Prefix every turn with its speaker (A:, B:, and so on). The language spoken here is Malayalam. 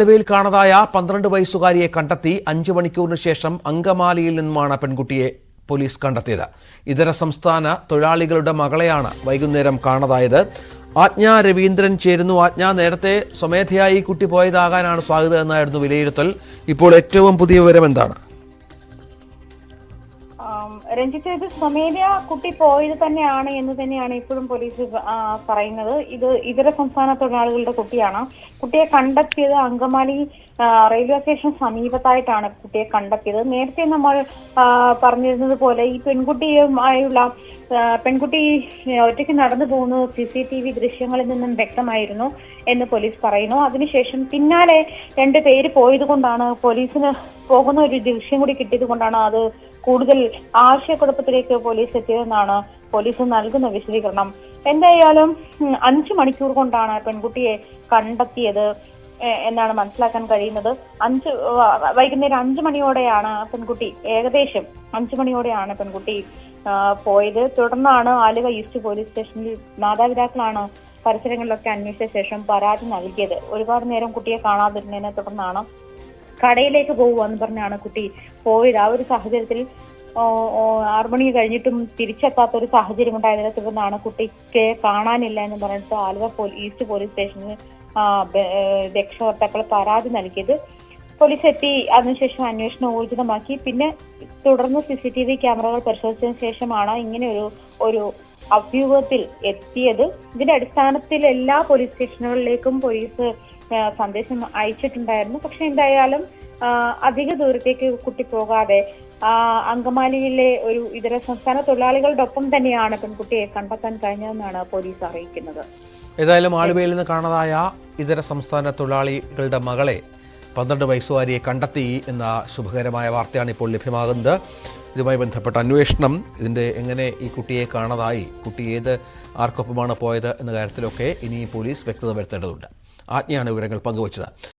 A: ആലുവയിൽ കാണാതായ പന്ത്രണ്ട് വയസ്സുകാരിയെ കണ്ടെത്തി അഞ്ചു മണിക്കൂറിന് ശേഷം അങ്കമാലിയിൽ നിന്നുമാണ് പെൺകുട്ടിയെ പോലീസ് കണ്ടെത്തിയത്. ഇതര സംസ്ഥാന തൊഴിലാളികളുടെ മകളെയാണ് വൈകുന്നേരം കാണാതായത്. ആജ്ഞ രവീന്ദ്രൻ ചേരുന്നു. ആജ്ഞ നേരത്തെ സ്വമേധയായി കുട്ടി പോയതാകാനാണ് സ്വാഗതം എന്നായിരുന്നു വിലയിരുത്തൽ. ഇപ്പോൾ ഏറ്റവും പുതിയ വിവരം എന്താണ്?
B: രഞ്ജിത്ത് ഇത് സ്വമേധയ കുട്ടി പോയത് തന്നെയാണ് എന്ന് തന്നെയാണ് ഇപ്പോഴും പോലീസ് പറയുന്നത്. ഇത് ഇതര സംസ്ഥാന തൊഴിലാളികളുടെ കുട്ടിയാണ്. കുട്ടിയെ കണ്ടെത്തിയത് അങ്കമാലി റെയിൽവേ സ്റ്റേഷൻ സമീപത്തായിട്ടാണ് കുട്ടിയെ കണ്ടെത്തിയത്. നേരത്തെ നമ്മൾ പറഞ്ഞിരുന്നത് പോലെ ഈ പെൺകുട്ടിയുമായുള്ള പെൺകുട്ടി ഒറ്റയ്ക്ക് നടന്നു പോകുന്നത് സി സി ടി വി ദൃശ്യങ്ങളിൽ നിന്നും വ്യക്തമായിരുന്നു എന്ന് പോലീസ് പറയുന്നു. അതിനുശേഷം പിന്നാലെ രണ്ട് പേര് പോയത് കൊണ്ടാണ് പോലീസിന് പോകുന്ന ഒരു ദൃശ്യം കൂടി കിട്ടിയത് കൊണ്ടാണ് അത് കൂടുതൽ ആശയക്കുഴപ്പത്തിലേക്ക് പോലീസ് എത്തിയതെന്നാണ് പോലീസ് നൽകുന്ന വിശദീകരണം. എന്തായാലും അഞ്ചു മണിക്കൂർ കൊണ്ടാണ് പെൺകുട്ടിയെ കണ്ടെത്തിയത് എന്നാണ് മനസ്സിലാക്കാൻ കഴിയുന്നത്. അഞ്ച് വൈകുന്നേരം അഞ്ചു മണിയോടെയാണ് പെൺകുട്ടി ഏകദേശം അഞ്ചു മണിയോടെയാണ് പെൺകുട്ടി പോയത്. തുടർന്നാണ് ആലുവ ഈസ്റ്റ് പോലീസ് സ്റ്റേഷനിൽ മാതാപിതാക്കളാണ് പരിസരങ്ങളിലൊക്കെ അന്വേഷിച്ച ശേഷം പരാതി നൽകിയത്. ഒരുപാട് നേരം കുട്ടിയെ കാണാതിരുന്നതിനെ തുടർന്നാണ് കടയിലേക്ക് പോകുമെന്ന് പറഞ്ഞാണ് കുട്ടി പോയത്. ആ ഒരു സാഹചര്യത്തിൽ ആറു മണി കഴിഞ്ഞിട്ടും തിരിച്ചെത്താത്ത ഒരു സാഹചര്യം ഉണ്ടായതിനെ തുടർന്നാണ് കുട്ടിക്ക് കാണാനില്ല എന്ന് പറഞ്ഞിട്ട് ആലുവ ഈസ്റ്റ് പോലീസ് സ്റ്റേഷനിൽ രക്ഷകർത്താക്കൾ പരാതി നൽകിയത്. പോലീസ് എത്തി അതിനുശേഷം അന്വേഷണം ഊർജിതമാക്കി. പിന്നെ തുടർന്ന് സി സി ടി വി ക്യാമറകൾ പരിശോധിച്ചതിന് ശേഷമാണ് ഇങ്ങനെ ഒരു ഒരു അഭ്യൂഹത്തിൽ എത്തിയത്. ഇതിന്റെ അടിസ്ഥാനത്തിൽ എല്ലാ പോലീസ് സ്റ്റേഷനുകളിലേക്കും പോലീസ് സന്ദേശം അയച്ചിട്ടുണ്ടായിരുന്നു. പക്ഷെ എന്തായാലും അധിക ദൂരത്തേക്ക് കുട്ടി പോകാതെ അങ്കമാലിയിലെ ഒരു ഇതര സംസ്ഥാന തൊഴിലാളികളുടെ ഒപ്പം തന്നെയാണ് പെൺകുട്ടിയെ കണ്ടെത്താൻ കഴിഞ്ഞതെന്നാണ് പോലീസ് അറിയിക്കുന്നത്.
A: ഏതായാലും ആലുവയിൽ നിന്ന് കാണാതായ ഇതര സംസ്ഥാന തൊഴിലാളികളുടെ മകളെ പന്ത്രണ്ട് വയസ്സുകാരിയെ കണ്ടെത്തി എന്ന ശുഭകരമായ വാർത്തയാണ് ഇപ്പോൾ ലഭ്യമാകുന്നത്. ഇതുമായി ബന്ധപ്പെട്ട അന്വേഷണം ഇതിന്റെ എങ്ങനെ ഈ കുട്ടിയെ കാണാതായി കുട്ടി ഏത് ആർക്കൊപ്പമാണ് പോയത് എന്ന കാര്യത്തിലൊക്കെ ഇനി പോലീസ് വ്യക്തത വരുത്തേണ്ടതുണ്ട്. ആജ്ഞയാണ് വിവരങ്ങൾ പങ്കുവച്ചത്.